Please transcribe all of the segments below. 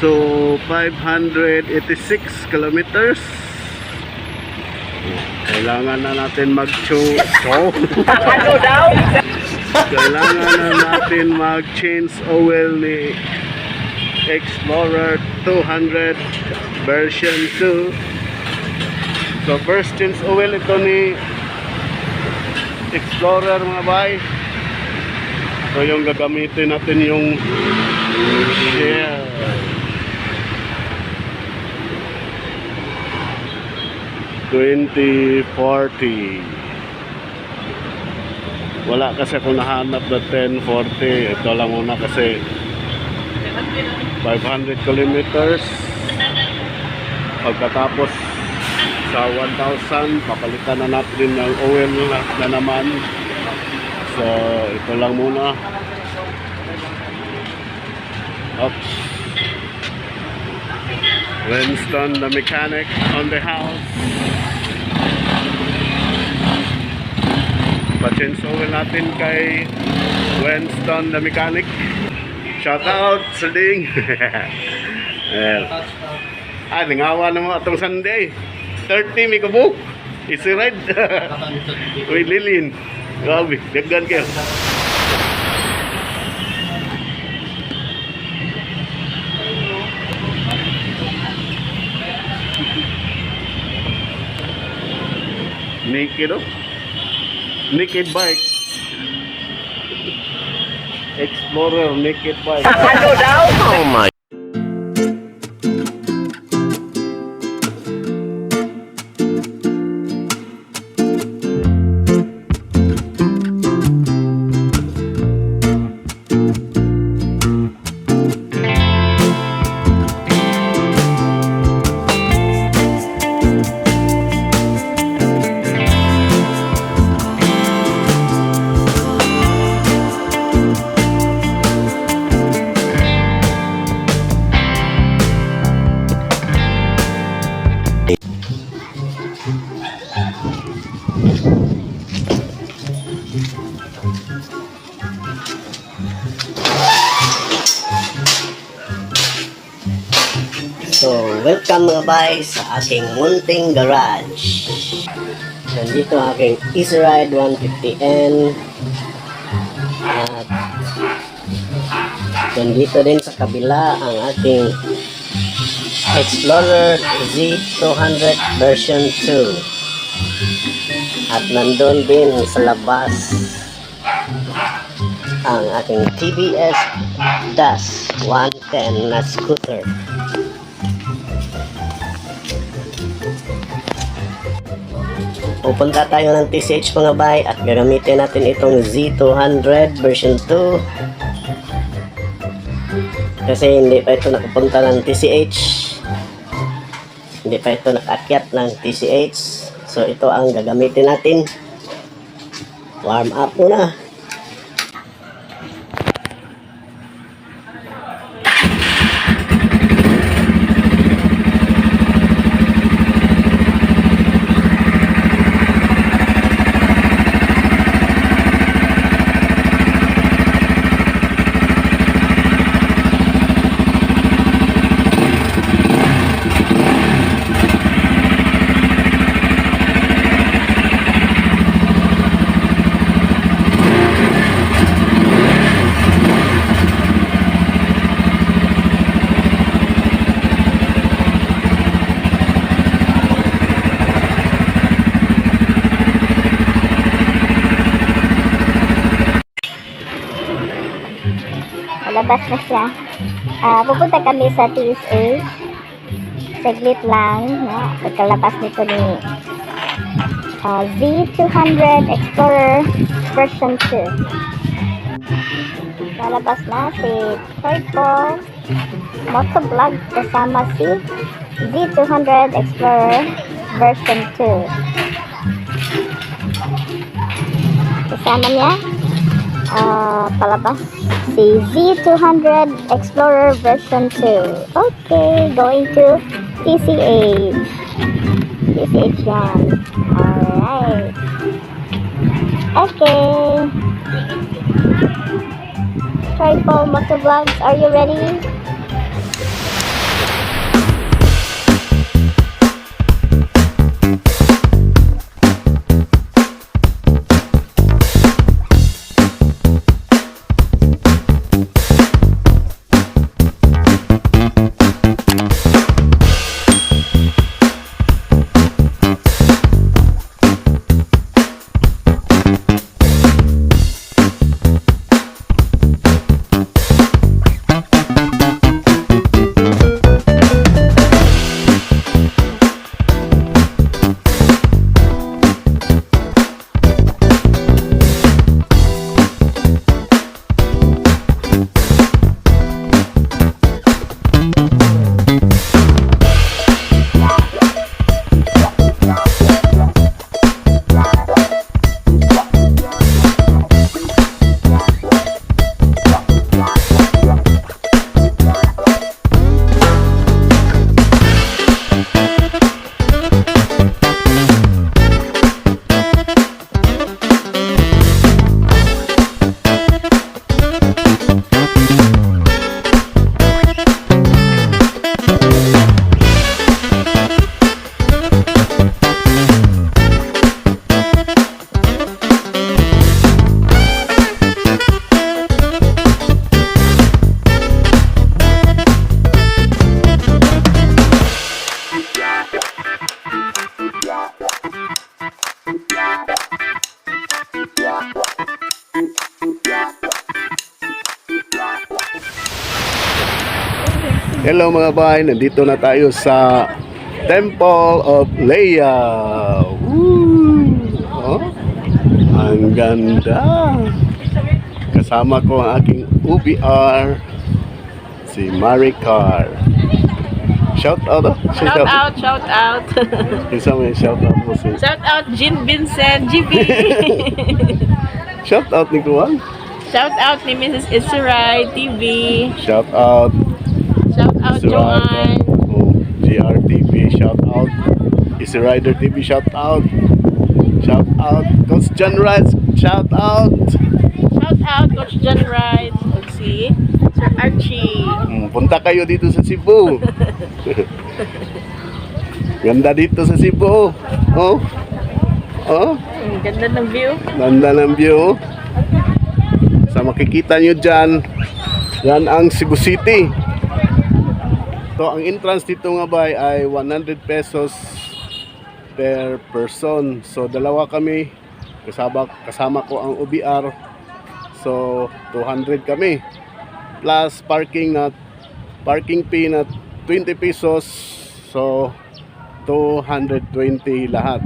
So, 586 kilometers. Kailangan na natin mag-show. Ano daw? Kailangan na natin mag-change oil ni Explorer 200 version 2. So, first change oil ito ni Explorer mga bay. So, yung gagamitin natin yung share. Twenty forty. Wala kasi akong nahanap na 1040. Ito lang muna kasi 500 kilometers. Pagkatapos sa 1,000, papalitan na natin ng oil na, na naman. So, ito lang muna. Oops. Winston, the mechanic on the house. Pa-change oil natin kay Winston, the mechanic. Shout out, Sarding. well, ah, nangawa naman atong Sunday. 30 में कबू इसे राइट कोई ले ली इन। गाँव भी जगन के। निकेडो naked bike. Explorer naked bike. Oh my So, welcome mga bay sa aking munting garage. Nandito ang aking Easy Ride 150N. At nandito din sa kabila ang aking Explorer Z200 version 2. At nandun din sa labas ang aking TBS DAS 110 na scooter. Pupunta tayo ng TCH mga bay at gagamitin natin itong Z200 version 2 kasi hindi pa ito nakapunta ng TCH hindi pa ito nakakyat ng TCH so ito ang gagamitin natin. Warm up muna Palabas na siya. Ah, pupunta kami sa TSA. Saglit lang. No? Pagkalabas nito ni ah, Z200 Explorer version 2. Lalabas na si Triple Motovlog kasama si Z200 Explorer version 2. Kasama niya ah, palabas si Z200 Explorer version 2. Okay, going to TCH. TCH yan. Alright. Okay. Triple Motovlogs, are you ready? Hello mga bahay, nandito na tayo sa Temple of Leia. Woo! Oh, ang ganda. Kasama ko ang aking UBR, si Maricar. Shout out, oh. Si Shout out, shout out. Isa mo yung shout out mo si shout out Jean Vincent, GB. Shout out ni Kuwan. shout out ni Mrs. Isuray TV. Shout out Shout out Joanne. Oh, GRTV, shout out. Easy Rider TV, shout out. Shout out. Coach John Rice, shout out. Shout out Coach John Wright. O si Sir Archie. Mm, Punta kayo dito sa Cebu. Ganda dito sa Cebu. Oh. Oh. Ang ganda ng view. Ganda ng view. Sa makikita nyo dyan, yan ang Cebu City. So, ang entrance dito nga ba ay 100 pesos per person. So, dalawa kami. Kasama, kasama ko ang OBR. So, 200 kami. Plus parking na parking fee na 20 pesos. So, 220 lahat.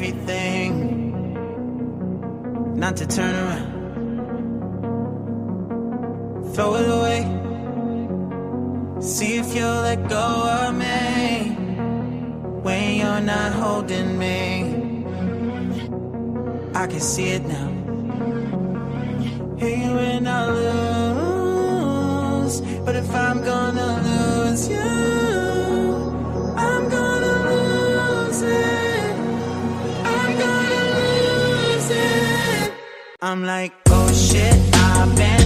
Everything not to turn around. Throw it away. See if you'll let go of me when you're not holding me. I can see it now. Hey, when I lose, but if I'm gonna lose you, I'm like, oh shit, I've been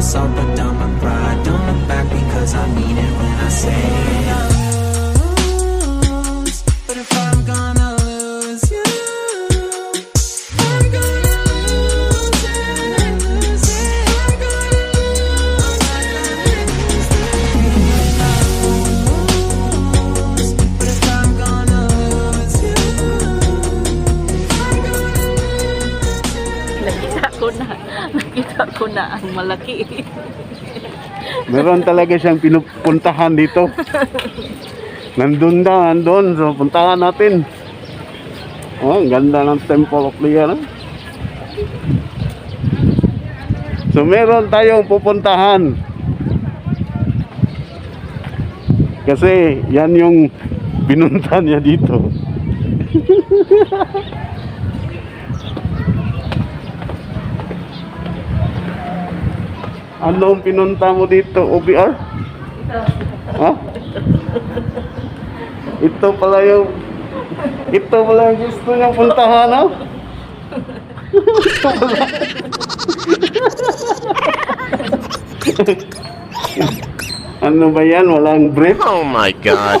Promise I'll put down my pride. Don't look back because I mean it when I say it. Na. Nakita ko na ang malaki. Meron talaga siyang pinupuntahan dito. Nandun na, nandun. So, puntahan natin. Oh, ang ganda ng Temple of Leon. ah. So, meron tayong pupuntahan. Kasi, yan yung pinunta niya dito. Anong pinunta mo dito, OBR? Ha? Ito pala yung ito pala yung gusto niyang puntahan, ha? Ito pala. ano ba yan? Walang brief? Oh my god.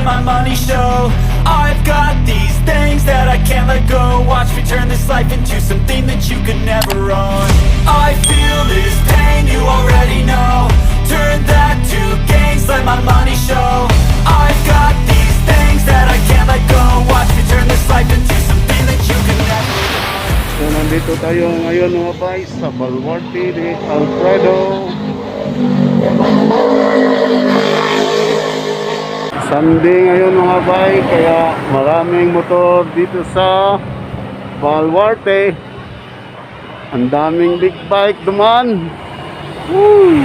let my money show. I've got these things that I can't let go. Watch me turn this life into something that you could never own. I feel this pain, you already know. Turn that to gains, let my money show. I've got these things that I can't let go. Watch me turn this life into something that you could never So, nandito tayo ngayon mga guys sa Baluarte de Alfredo. Sunday ngayon mga bay, kaya maraming motor dito sa Baluarte. Ang daming big bike duman. Woo!